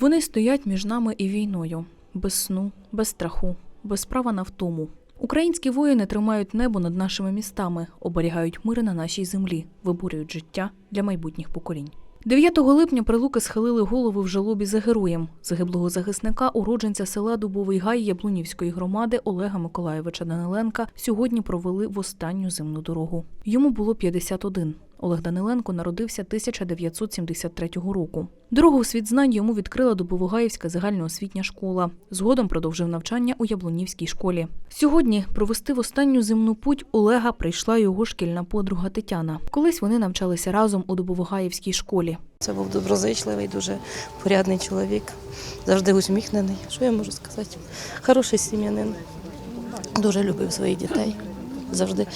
Вони стоять між нами і війною, без сну, без страху, без права на втому. Українські воїни тримають небо над нашими містами, оберігають мир на нашій землі, виборюють життя для майбутніх поколінь. 9 липня прилуки схилили голови в жалобі за героєм, загиблого захисника, уродженця села Дубовий Гай Яблунівської громади Олега Миколайовича Даниленка сьогодні провели в останню земну дорогу. Йому було 51. Олег Даниленко народився 1973 року. Дорогу в світ знань йому відкрила Дубовогаївська загальноосвітня школа. Згодом продовжив навчання у Яблунівській школі. Сьогодні провести в останню земну путь Олега прийшла його шкільна подруга Тетяна. Колись вони навчалися разом у Дубовогаївській школі. Це був доброзичливий, дуже порядний чоловік, завжди усміхнений. Що я можу сказати? Хороший сім'янин, дуже любив своїх дітей, завжди,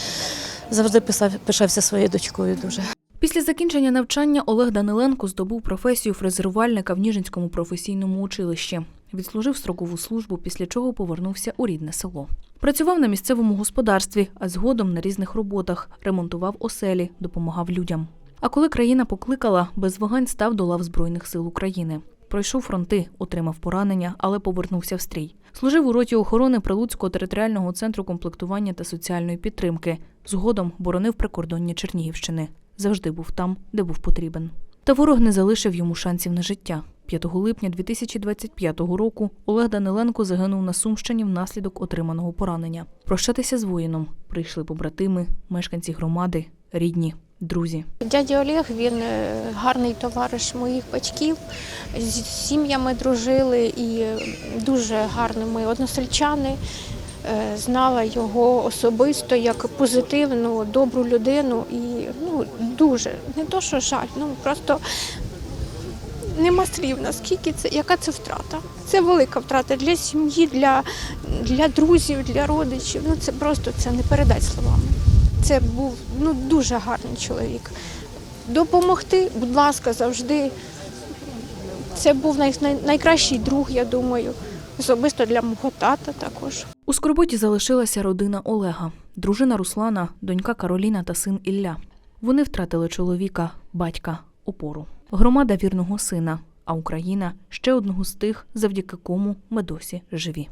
завжди писав, пишався своєю дочкою дуже. Після закінчення навчання Олег Даниленко здобув професію фрезерувальника в Ніжинському професійному училищі. Відслужив строкову службу, після чого повернувся у рідне село. Працював на місцевому господарстві, а згодом на різних роботах, ремонтував оселі, допомагав людям. А коли країна покликала, без вагань став до лав Збройних сил України. Пройшов фронти, отримав поранення, але повернувся в стрій. Служив у роті охорони Прилуцького територіального центру комплектування та соціальної підтримки. Згодом боронив прикордоння Чернігівщини. Завжди був там, де був потрібен. Та ворог не залишив йому шансів на життя. 5 липня 2025 року Олег Даниленко загинув на Сумщині внаслідок отриманого поранення. Прощатися з воїном прийшли побратими, мешканці громади, рідні, друзі. Дядя Олег він е, гарний товариш моїх батьків. З сім'ями дружили і е, дуже гарні ми односельчани. Е, Знала його особисто як позитивну, добру людину і ну дуже не то, що жаль, ну просто нема слів, наскільки це, яка це втрата. Це велика втрата для сім'ї, для, для друзів, для родичів. Ну це просто це не передать словами. Це був ну, дуже гарний чоловік. Допомогти, будь ласка, завжди. Це був най, най, найкращий друг, я думаю. Особисто для мого тата також. У скорботі залишилася родина Олега, дружина Руслана, донька Кароліна та син Ілля. Вони втратили чоловіка, батька, опору, громада вірного сина, а Україна ще одного з тих, завдяки кому ми досі живі.